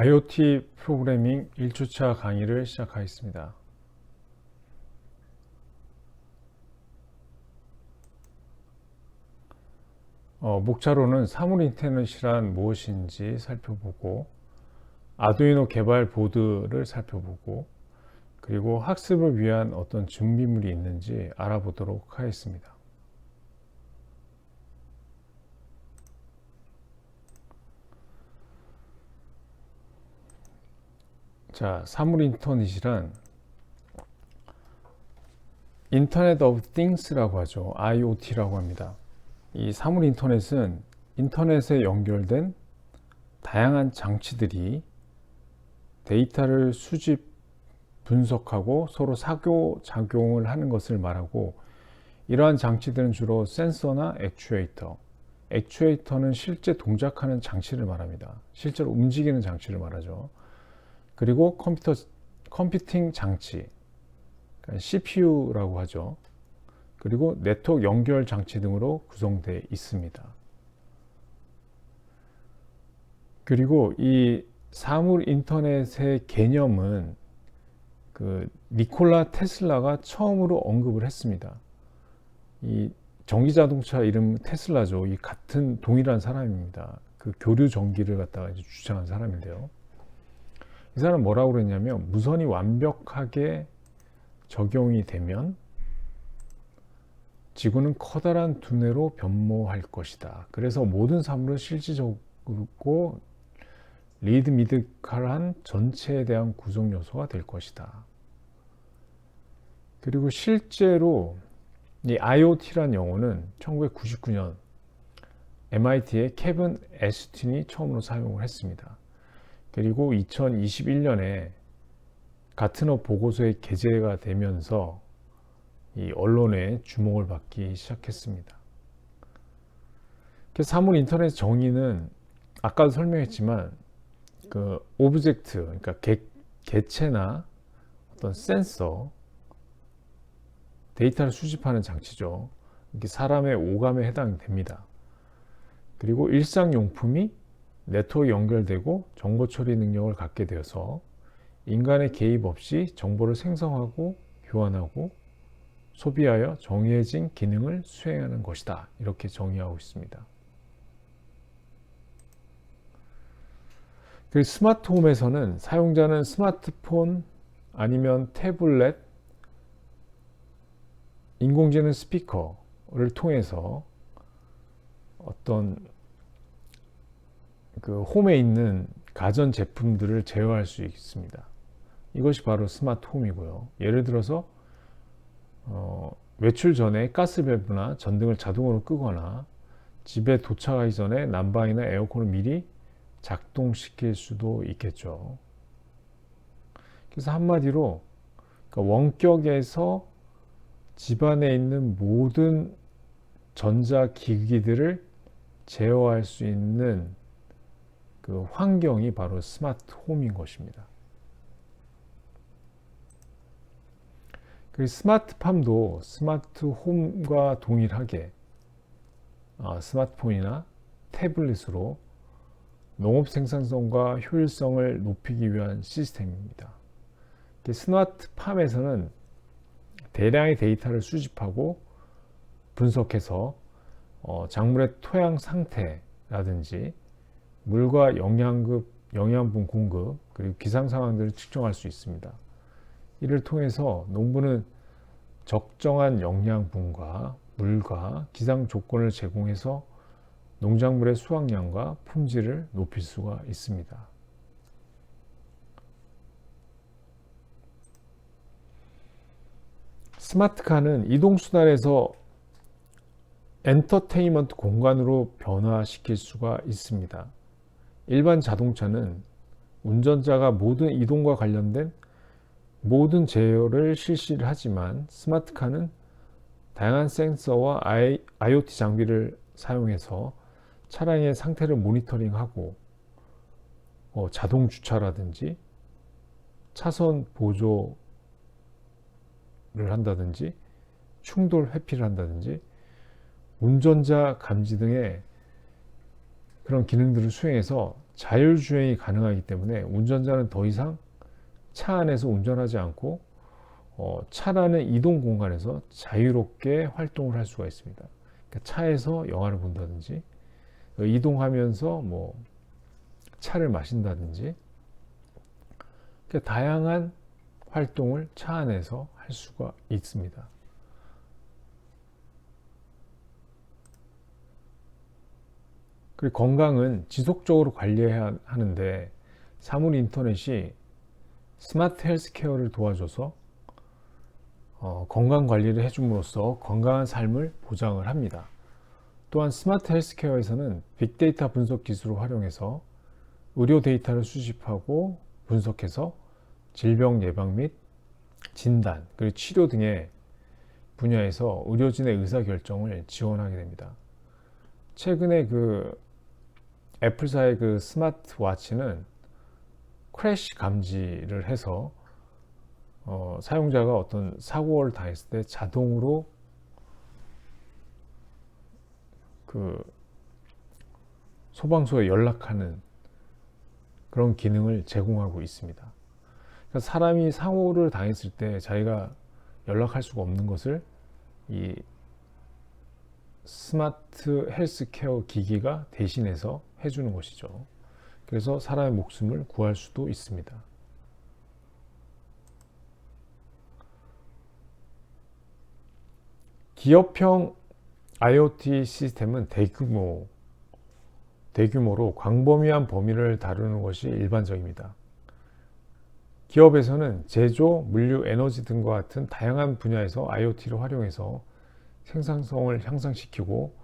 IoT 프로그래밍 1주차 강의를 시작하겠습니다. 어, 목차로는 사물 인터넷이란 무엇인지 살펴보고 아두이노 개발 보드를 살펴보고 그리고 학습을 위한 어떤 준비물이 있는지 알아보도록 하겠습니다. 자, 사물 인터넷이란 인터넷 오브 띵스라고 하죠. IoT라고 합니다. 이 사물 인터넷은 인터넷에 연결된 다양한 장치들이 데이터를 수집, 분석하고 서로 사교 작용을 하는 것을 말하고 이러한 장치들은 주로 센서나 액추에이터, 액추에이터는 실제 동작하는 장치를 말합니다. 실제로 움직이는 장치를 말하죠. 그리고 컴퓨터 컴퓨팅 장치, 그러니까 CPU라고 하죠. 그리고 네트워크 연결 장치 등으로 구성되어 있습니다. 그리고 이 사물 인터넷의 개념은 그 니콜라 테슬라가 처음으로 언급을 했습니다. 이 전기 자동차 이름 테슬라죠. 이 같은 동일한 사람입니다. 그 교류 전기를 갖다가 주장한 사람인데요. 이 사람 뭐라고 그랬냐면 무선이 완벽하게 적용이 되면 지구는 커다란 두뇌로 변모할 것이다. 그래서 모든 사물은 실질적이고 리드미드칼한 전체에 대한 구성 요소가 될 것이다. 그리고 실제로 이 IoT란 용어는 1999년 MIT의 케빈 에스틴이 처음으로 사용을 했습니다. 그리고 2021년에 가트너 보고서에 게재가 되면서 이 언론의 주목을 받기 시작했습니다. 사물 인터넷 정의는 아까도 설명했지만 그 오브젝트 그러니까 개, 개체나 어떤 센서 데이터를 수집하는 장치죠. 이게 사람의 오감에 해당됩니다. 그리고 일상용품이 네트워크 연결되고 정보 처리 능력을 갖게 되어서 인간의 개입 없이 정보를 생성하고 교환하고 소비하여 정해진 기능을 수행하는 것이다. 이렇게 정의하고 있습니다. 그 스마트홈에서는 사용자는 스마트폰 아니면 태블릿, 인공지능 스피커를 통해서 어떤 그 홈에 있는 가전 제품들을 제어할 수 있습니다. 이것이 바로 스마트 홈이고요. 예를 들어서 어, 외출 전에 가스 밸브나 전등을 자동으로 끄거나 집에 도착하기 전에 난방이나 에어컨을 미리 작동시킬 수도 있겠죠. 그래서 한마디로 그러니까 원격에서 집안에 있는 모든 전자기기들을 제어할 수 있는 그 환경이 바로 스마트 홈인 것입니다. 그 스마트팜도 스마트 홈과 동일하게 아, 스마트폰이나 태블릿으로 농업 생산성과 효율성을 높이기 위한 시스템입니다. 스마트팜에서는 대량의 데이터를 수집하고 분석해서 어, 작물의 토양 상태라든지 물과 영양급, 영양분 공급 그리고 기상 상황들을 측정할 수 있습니다. 이를 통해서 농부는 적정한 영양분과 물과 기상 조건을 제공해서 농작물의 수확량과 품질을 높일 수가 있습니다. 스마트카는 이동수단에서 엔터테인먼트 공간으로 변화시킬 수가 있습니다. 일반 자동차는 운전자가 모든 이동과 관련된 모든 제어를 실시를 하지만 스마트카는 다양한 센서와 IoT 장비를 사용해서 차량의 상태를 모니터링하고 어, 자동 주차라든지 차선 보조를 한다든지 충돌 회피를 한다든지 운전자 감지 등의 그런 기능들을 수행해서 자율주행이 가능하기 때문에 운전자는 더 이상 차 안에서 운전하지 않고 어, 차라는 이동 공간에서 자유롭게 활동을 할 수가 있습니다. 그러니까 차에서 영화를 본다든지 이동하면서 뭐 차를 마신다든지 그러니까 다양한 활동을 차 안에서 할 수가 있습니다. 그리고 건강은 지속적으로 관리해야 하는데 사물 인터넷이 스마트 헬스케어를 도와줘서 어, 건강 관리를 해줌으로써 건강한 삶을 보장을 합니다. 또한 스마트 헬스케어에서는 빅데이터 분석 기술을 활용해서 의료 데이터를 수집하고 분석해서 질병 예방 및 진단 그리고 치료 등의 분야에서 의료진의 의사 결정을 지원하게 됩니다. 최근에 그 애플사의 그 스마트워치는 크래시 감지를 해서 어, 사용자가 어떤 사고를 당했을 때 자동으로 그 소방서에 연락하는 그런 기능을 제공하고 있습니다. 그러니까 사람이 사고를 당했을 때 자기가 연락할 수가 없는 것을 이 스마트 헬스케어 기기가 대신해서 해주는 것이죠. 그래서 사람의 목숨을 구할 수도 있습니다. 기업형 IoT 시스템은 대규모, 대규모로 광범위한 범위를 다루는 것이 일반적입니다. 기업에서는 제조, 물류, 에너지 등과 같은 다양한 분야에서 IoT를 활용해서 생산성을 향상시키고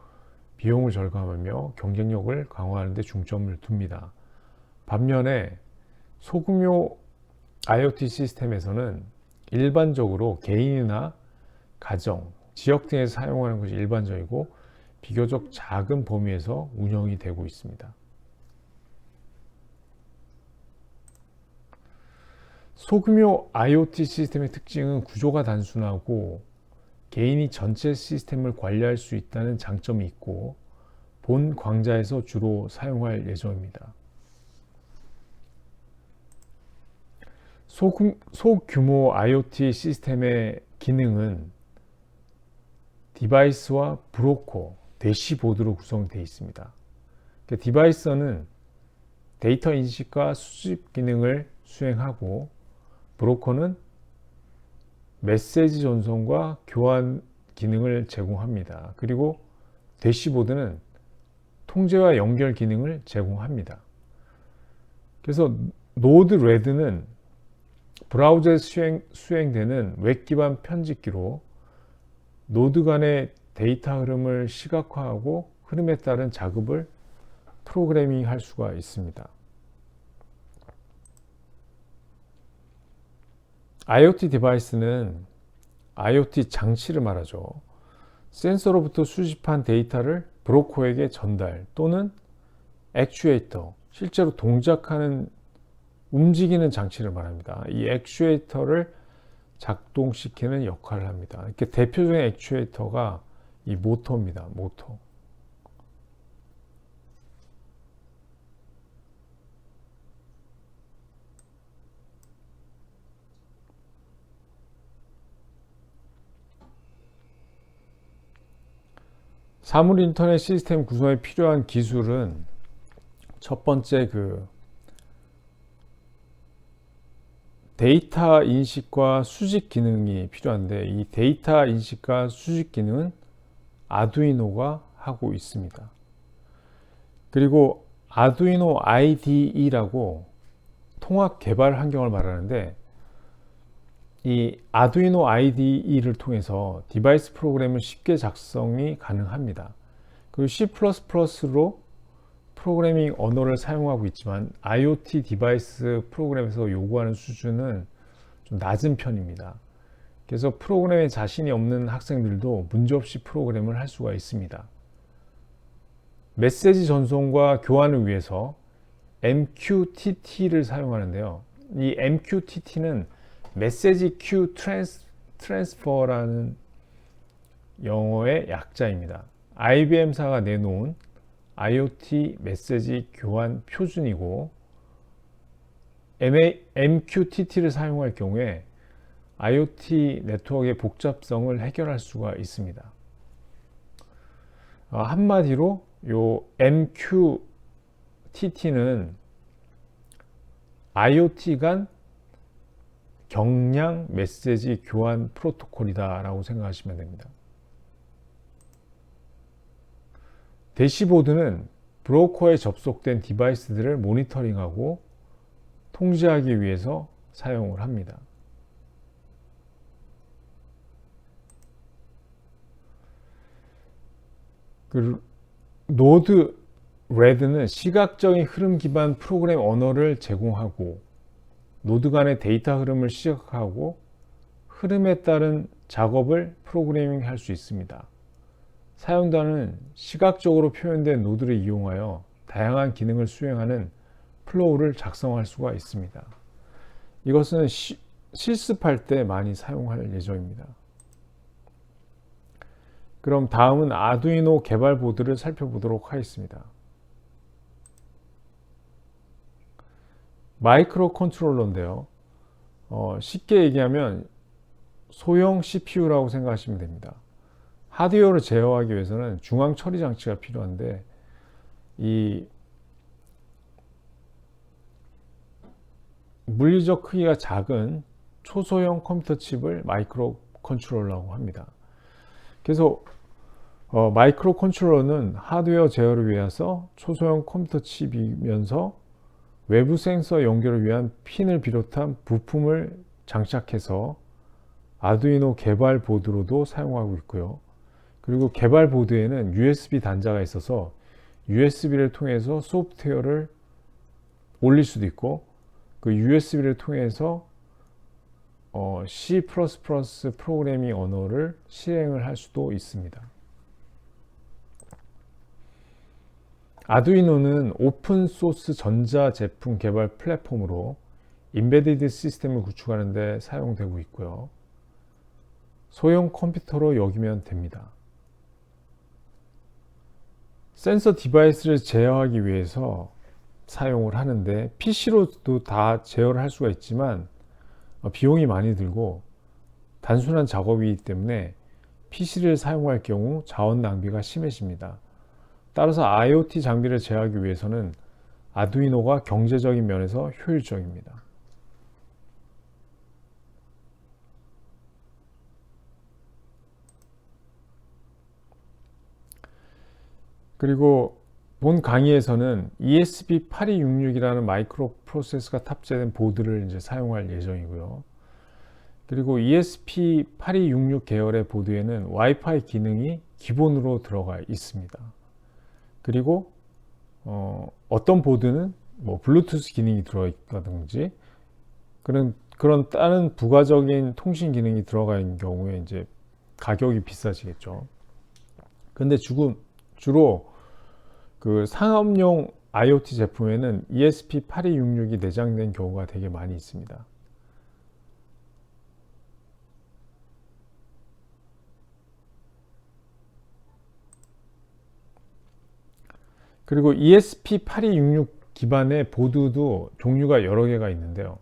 비용을 절감하며 경쟁력을 강화하는 데 중점을 둡니다. 반면에 소규모 IoT 시스템에서는 일반적으로 개인이나 가정, 지역 등에서 사용하는 것이 일반적이고 비교적 작은 범위에서 운영이 되고 있습니다. 소규모 IoT 시스템의 특징은 구조가 단순하고 개인이 전체 시스템을 관리할 수 있다는 장점이 있고 본 광자에서 주로 사용할 예정입니다. 소규모 IoT 시스템의 기능은 디바이스와 브로커, 대시보드로 구성되어 있습니다. 그러니까 디바이스는 데이터 인식과 수집 기능을 수행하고 브로커는 메시지 전송과 교환 기능을 제공합니다. 그리고 대시보드는 통제와 연결 기능을 제공합니다. 그래서 노드 레드는 브라우저에 수행, 수행되는 웹 기반 편집기로 노드 간의 데이터 흐름을 시각화하고 흐름에 따른 작업을 프로그래밍 할 수가 있습니다. IoT 디바이스는 IoT 장치를 말하죠. 센서로부터 수집한 데이터를 브로커에게 전달 또는 액추에이터, 실제로 동작하는 움직이는 장치를 말합니다. 이 액추에이터를 작동시키는 역할을 합니다. 이렇게 대표적인 액추에이터가 이 모터입니다. 모터. 사물 인터넷 시스템 구성에 필요한 기술은 첫 번째 그 데이터 인식과 수집 기능이 필요한데 이 데이터 인식과 수집 기능은 아두이노가 하고 있습니다. 그리고 아두이노 IDE라고 통합 개발 환경을 말하는데 이 아두이노 IDE를 통해서 디바이스 프로그램을 쉽게 작성이 가능합니다. 그리고 C++로 프로그래밍 언어를 사용하고 있지만 IoT 디바이스 프로그램에서 요구하는 수준은 좀 낮은 편입니다. 그래서 프로그램에 자신이 없는 학생들도 문제없이 프로그램을 할 수가 있습니다. 메시지 전송과 교환을 위해서 MQTT를 사용하는데요. 이 MQTT는 메시지 큐 트랜스, 트랜스퍼라는 영어의 약자입니다. IBM사가 내놓은 IoT 메시지 교환 표준이고 MQTT를 사용할 경우에 IoT 네트워크의 복잡성을 해결할 수가 있습니다. 어, 한마디로 요 MQTT는 IoT 간 경량 메시지 교환 프로토콜이다라고 생각하시면 됩니다. 대시보드는 브로커에 접속된 디바이스들을 모니터링하고 통제하기 위해서 사용을 합니다. 그 노드 레드는 시각적인 흐름 기반 프로그램 언어를 제공하고 노드 간의 데이터 흐름을 시각하고 흐름에 따른 작업을 프로그래밍 할 수 있습니다. 사용자는 시각적으로 표현된 노드를 이용하여 다양한 기능을 수행하는 플로우를 작성할 수가 있습니다. 이것은 시, 실습할 때 많이 사용할 예정입니다. 그럼 다음은 아두이노 개발 보드를 살펴보도록 하겠습니다. 마이크로 컨트롤러인데요. 어, 쉽게 얘기하면 소형 CPU라고 생각하시면 됩니다. 하드웨어를 제어하기 위해서는 중앙 처리 장치가 필요한데 이 물리적 크기가 작은 초소형 컴퓨터 칩을 마이크로 컨트롤러라고 합니다. 그래서 어, 마이크로 컨트롤러는 하드웨어 제어를 위해서 초소형 컴퓨터 칩이면서 외부 센서 연결을 위한 핀을 비롯한 부품을 장착해서 아두이노 개발 보드로도 사용하고 있고요. 그리고 개발 보드에는 USB 단자가 있어서 USB를 통해서 소프트웨어를 올릴 수도 있고 그 USB를 통해서 어, C++ 프로그래밍 언어를 실행을 할 수도 있습니다. 아두이노는 오픈 소스 전자 제품 개발 플랫폼으로 인베디드 시스템을 구축하는 데 사용되고 있고요. 소형 컴퓨터로 여기면 됩니다. 센서 디바이스를 제어하기 위해서 사용을 하는데 PC로도 다 제어를 할 수가 있지만 어, 비용이 많이 들고 단순한 작업이기 때문에 PC를 사용할 경우 자원 낭비가 심해집니다. 따라서 IoT 장비를 제어하기 위해서는 아두이노가 경제적인 면에서 효율적입니다. 그리고 본 강의에서는 ESP8266이라는 마이크로 프로세서가 탑재된 보드를 이제 사용할 예정이고요. 그리고 ESP8266 계열의 보드에는 와이파이 기능이 기본으로 들어가 있습니다. 그리고 어, 어떤 보드는 뭐 블루투스 기능이 들어있다든지 그런 그런 다른 부가적인 통신 기능이 들어가 있는 경우에 이제 가격이 비싸지겠죠. 근데 주로 주로 그 상업용 IoT 제품에는 ESP8266이 내장된 경우가 되게 많이 있습니다. 그리고 ESP8266 기반의 보드도 종류가 여러 개가 있는데요.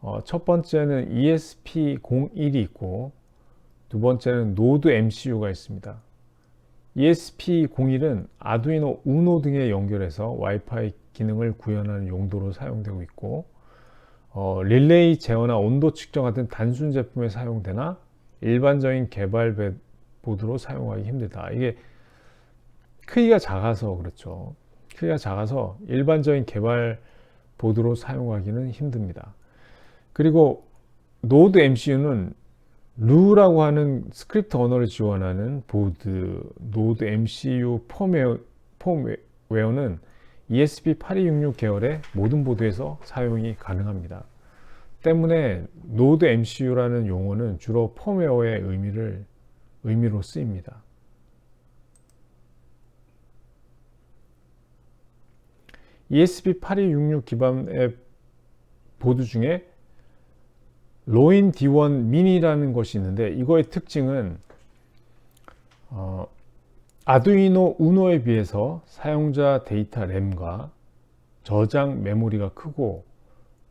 어, 첫 번째는 ESP01이 있고 두 번째는 노드 MCU가 있습니다. ESP01은 아두이노 우노 등에 연결해서 와이파이 기능을 구현하는 용도로 사용되고 있고 어, 릴레이 제어나 온도 측정 같은 단순 제품에 사용되나 일반적인 개발 보드로 사용하기 힘들다. 이게 크기가 작아서 그렇죠. 크기가 작아서 일반적인 개발 보드로 사용하기는 힘듭니다. 그리고 노드 MCU는 루라고 하는 스크립트 언어를 지원하는 보드 노드 MCU 펌웨어, 펌웨어는 ESP8266 계열의 모든 보드에서 사용이 가능합니다. 때문에 노드 MCU라는 용어는 주로 펌웨어의 의미를 의미로 쓰입니다. ESP8266 기반의 보드 중에 로인 D1 미니라는 것이 있는데 이거의 특징은 어, 아두이노 우노에 비해서 사용자 데이터 램과 저장 메모리가 크고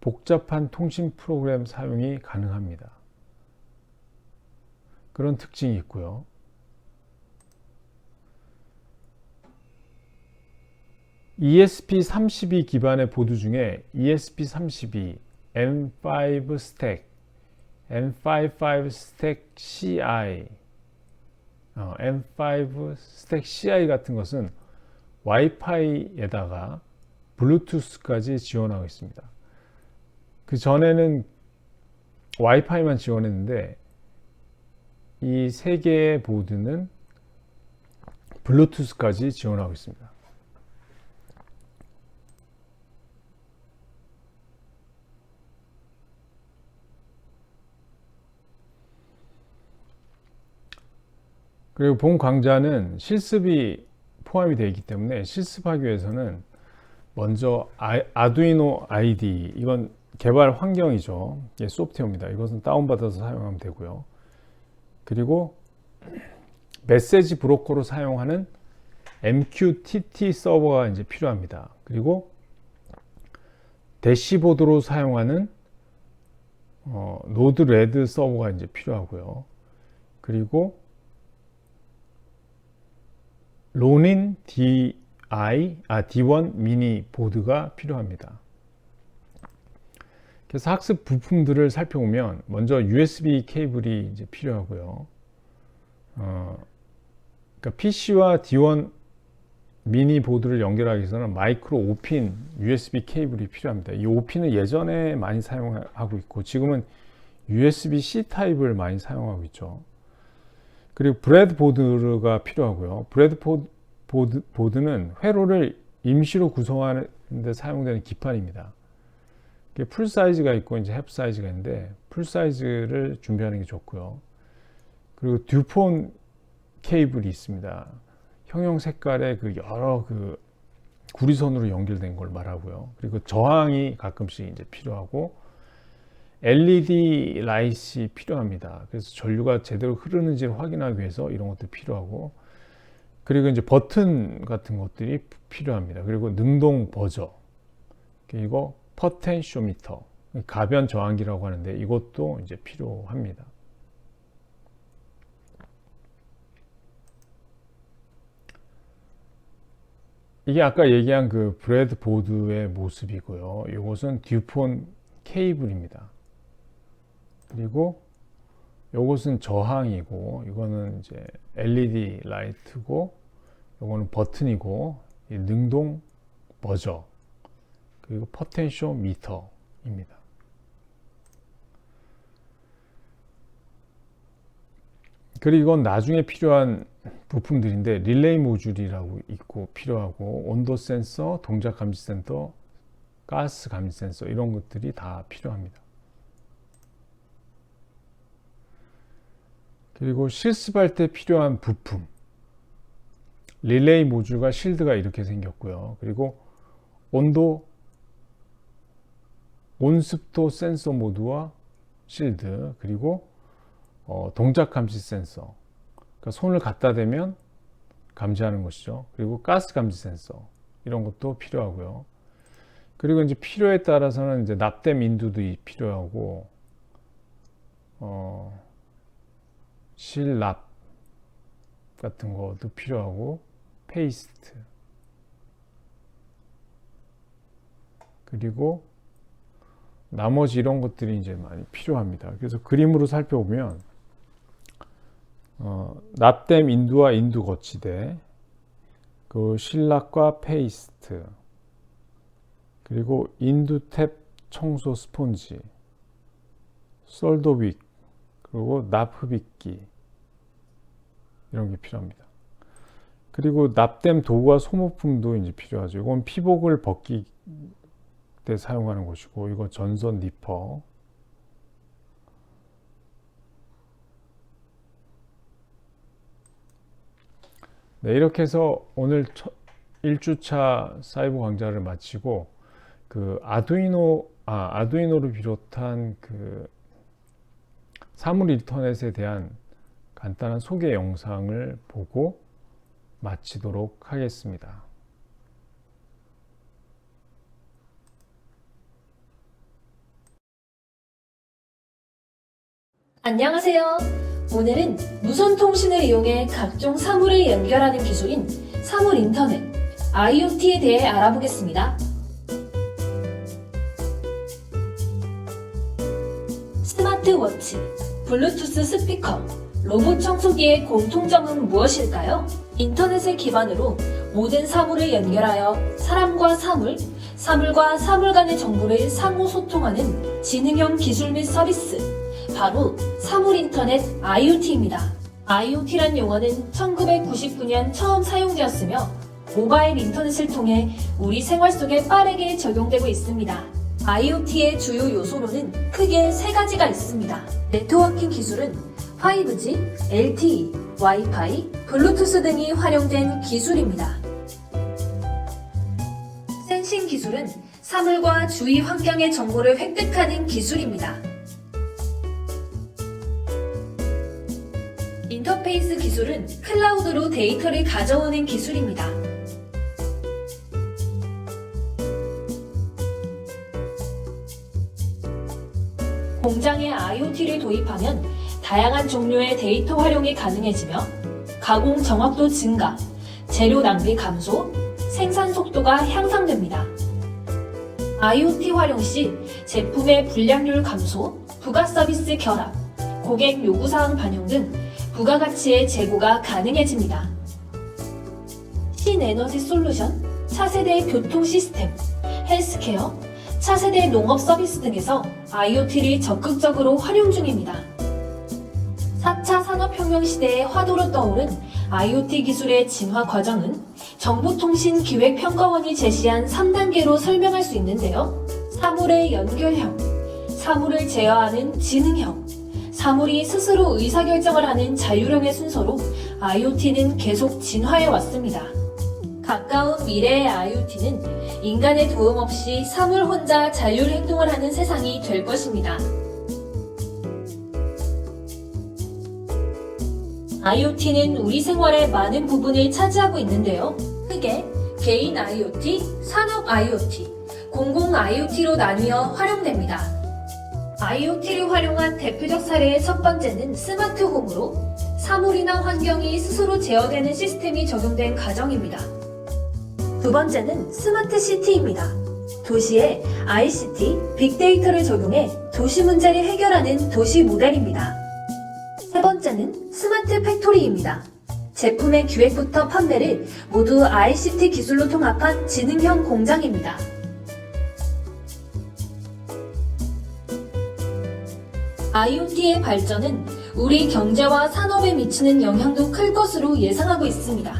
복잡한 통신 프로그램 사용이 가능합니다. 그런 특징이 있고요. ESP32 기반의 보드 중에 ESP32 M5 스택, M55 스택 CI, 어, M5 스택 CI 같은 것은 와이파이에다가 블루투스까지 지원하고 있습니다. 그 전에는 와이파이만 지원했는데 이 세 개의 보드는 블루투스까지 지원하고 있습니다. 그리고 본 강좌는 실습이 포함이 되어 있기 때문에 실습하기 위해서는 먼저 아, 두이노 ID 이건 개발 환경이죠. 예, 소프트웨어입니다. 이것은 다운받아서 사용하면 되고요. 그리고 메시지 브로커로 사용하는 MQTT 서버가 이제 필요합니다. 그리고 대시보드로 사용하는 어, 노드 레드 서버가 이제 필요하고요. 그리고 로닌 DI, 아, D1 미니 보드가 필요합니다. 그래서 학습 부품들을 살펴보면 먼저 USB 케이블이 이제 필요하고요. 어, 그러니까 PC와 D1 미니 보드를 연결하기 위해서는 마이크로 5핀 USB 케이블이 필요합니다. 이 5핀은 예전에 많이 사용하고 있고 지금은 USB-C 타입을 많이 사용하고 있죠. 그리고 브레드 보드가 필요하고요. 브레드 보드, 보드는 회로를 임시로 구성하는 데 사용되는 기판입니다. 풀 사이즈가 있고 이제 햅 사이즈가 있는데 풀 사이즈를 준비하는 게 좋고요. 그리고 듀폰 케이블이 있습니다. 형형 색깔의 그 여러 그 구리선으로 연결된 걸 말하고요. 그리고 저항이 가끔씩 이제 필요하고 LED 라이트이 필요합니다. 그래서 전류가 제대로 흐르는지를 확인하기 위해서 이런 것도 필요하고 그리고 이제 버튼 같은 것들이 필요합니다. 그리고 능동 버저 그리고 퍼텐쇼미터 가변 저항기라고 하는데 이것도 이제 필요합니다. 이게 아까 얘기한 그 브레드 보드의 모습이고요. 이것은 듀폰 케이블입니다. 그리고 이것은 저항이고 이거는 이제 LED 라이트고 이거는 버튼이고 능동 버저 그리고 포텐쇼 미터입니다. 그리고 이건 나중에 필요한 부품들인데 릴레이 모듈이라고 있고 필요하고 온도 센서, 동작 감지 센서, 가스 감지 센서 이런 것들이 다 필요합니다. 그리고 실습할 때 필요한 부품 릴레이 모듈과 실드가 이렇게 생겼고요. 그리고 온도 온습도 센서 모드와 실드 그리고 어, 동작 감지 센서 그러니까 손을 갖다 대면 감지하는 것이죠. 그리고 가스 감지 센서 이런 것도 필요하고요. 그리고 이제 필요에 따라서는 이제 납땜 인두도 필요하고 어, 실납 같은 것도 필요하고 페이스트 그리고 나머지 이런 것들이 이제 많이 필요합니다. 그래서 그림으로 살펴보면 어, 납땜 인두와 인두 거치대 그 실락과 페이스트 그리고 인두 탭 청소 스폰지 솔더윅 그리고 납 흡입기 이런 게 필요합니다. 그리고 납땜 도구와 소모품도 이제 필요하죠. 이건 피복을 벗기 때 사용하는 것이고, 이거 전선 니퍼. 네, 이렇게 해서 오늘 1주차 사이버 강좌를 마치고, 그 아두이노, 아, 아두이노를 비롯한 그 사물 인터넷에 대한 간단한 소개 영상을 보고 마치도록 하겠습니다. 안녕하세요. 오늘은 무선 통신을 이용해 각종 사물을 연결하는 기술인 사물 인터넷, IoT에 대해 알아보겠습니다. 스마트워치, 블루투스 스피커, 로봇 청소기의 공통점은 무엇일까요? 인터넷을 기반으로 모든 사물을 연결하여 사람과 사물, 사물과 사물 간의 정보를 상호 소통하는 지능형 기술 및 서비스, 바로 사물 인터넷 IoT입니다. IoT란 용어는 1999년 처음 사용되었으며 모바일 인터넷을 통해 우리 생활 속에 빠르게 적용되고 있습니다. IoT의 주요 요소로는 크게 세 가지가 있습니다. 네트워킹 기술은 5G, LTE, 와이파이, 블루투스 등이 활용된 기술입니다. 센싱 기술은 사물과 주위 환경의 정보를 획득하는 기술입니다. 인터페이스 기술은 클라우드로 데이터를 가져오는 기술입니다. 공장에 IoT를 도입하면 다양한 종류의 데이터 활용이 가능해지며 가공 정확도 증가, 재료 낭비 감소, 생산 속도가 향상됩니다. IoT 활용 시 제품의 불량률 감소, 부가 서비스 결합, 고객 요구사항 반영 등 부가가치의 제고가 가능해집니다. 신에너지 솔루션, 차세대 교통 시스템, 헬스케어, 차세대 농업 서비스 등에서 IoT를 적극적으로 활용 중입니다. 4차 산업혁명 시대의 화두로 떠오른 IoT 기술의 진화 과정은 정보통신기획평가원이 제시한 3단계로 설명할 수 있는데요. 사물의 연결형, 사물을 제어하는 지능형, 사물이 스스로 의사결정을 하는 자율형의 순서로 IoT는 계속 진화해 왔습니다. 가까운 미래의 IoT는 인간의 도움 없이 사물 혼자 자율 행동을 하는 세상이 될 것입니다. IoT는 우리 생활의 많은 부분을 차지하고 있는데요. 크게 개인 IoT, 산업 IoT, 공공 IoT로 나뉘어 활용됩니다. IoT를 활용한 대표적 사례의 첫 번째는 스마트 홈으로 사물이나 환경이 스스로 제어되는 시스템이 적용된 가정입니다. 두 번째는 스마트 시티입니다. 도시에 ICT, 빅데이터를 적용해 도시 문제를 해결하는 도시 모델입니다. 세 번째는 스마트 팩토리입니다. 제품의 기획부터 판매를 모두 ICT 기술로 통합한 지능형 공장입니다. IoT의 발전은 우리 경제와 산업에 미치는 영향도 클 것으로 예상하고 있습니다.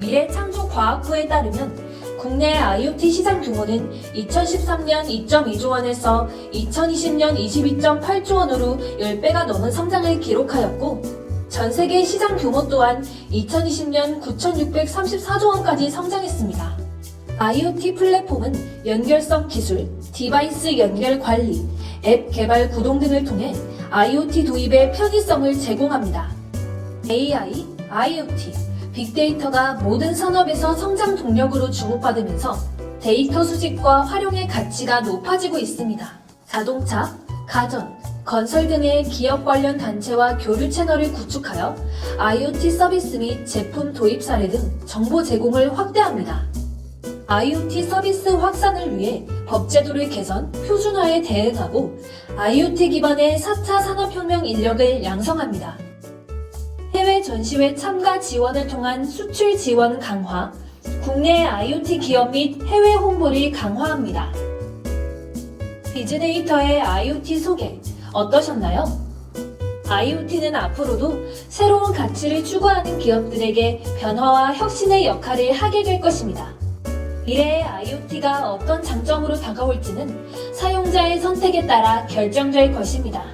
미래 창조 과학부에 따르면 국내 IoT 시장 규모는 2013년 2.2조 원에서 2020년 22.8조 원으로 10배가 넘은 성장을 기록하였고, 전 세계 시장 규모 또한 2020년 9,634조 원까지 성장했습니다. IoT 플랫폼은 연결성 기술, 디바이스 연결 관리, 앱 개발 구동 등을 통해 IoT 도입의 편의성을 제공합니다. AI, IoT, 빅데이터가 모든 산업에서 성장 동력으로 주목받으면서 데이터 수집과 활용의 가치가 높아지고 있습니다. 자동차, 가전, 건설 등의 기업 관련 단체와 교류 채널을 구축하여 IoT 서비스 및 제품 도입 사례 등 정보 제공을 확대합니다. IoT 서비스 확산을 위해 법제도를 개선, 표준화에 대응하고 IoT 기반의 4차 산업혁명 인력을 양성합니다. 해외 전시회 참가 지원을 통한 수출 지원 강화, 국내 IoT 기업 및 해외 홍보를 강화합니다. 비즈데이터의 IoT 소개 어떠셨나요? IoT는 앞으로도 새로운 가치를 추구하는 기업들에게 변화와 혁신의 역할을 하게 될 것입니다. 미래의 IoT가 어떤 장점으로 다가올지는 사용자의 선택에 따라 결정될 것입니다.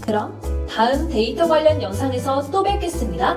그럼 다음 데이터 관련 영상에서 또 뵙겠습니다.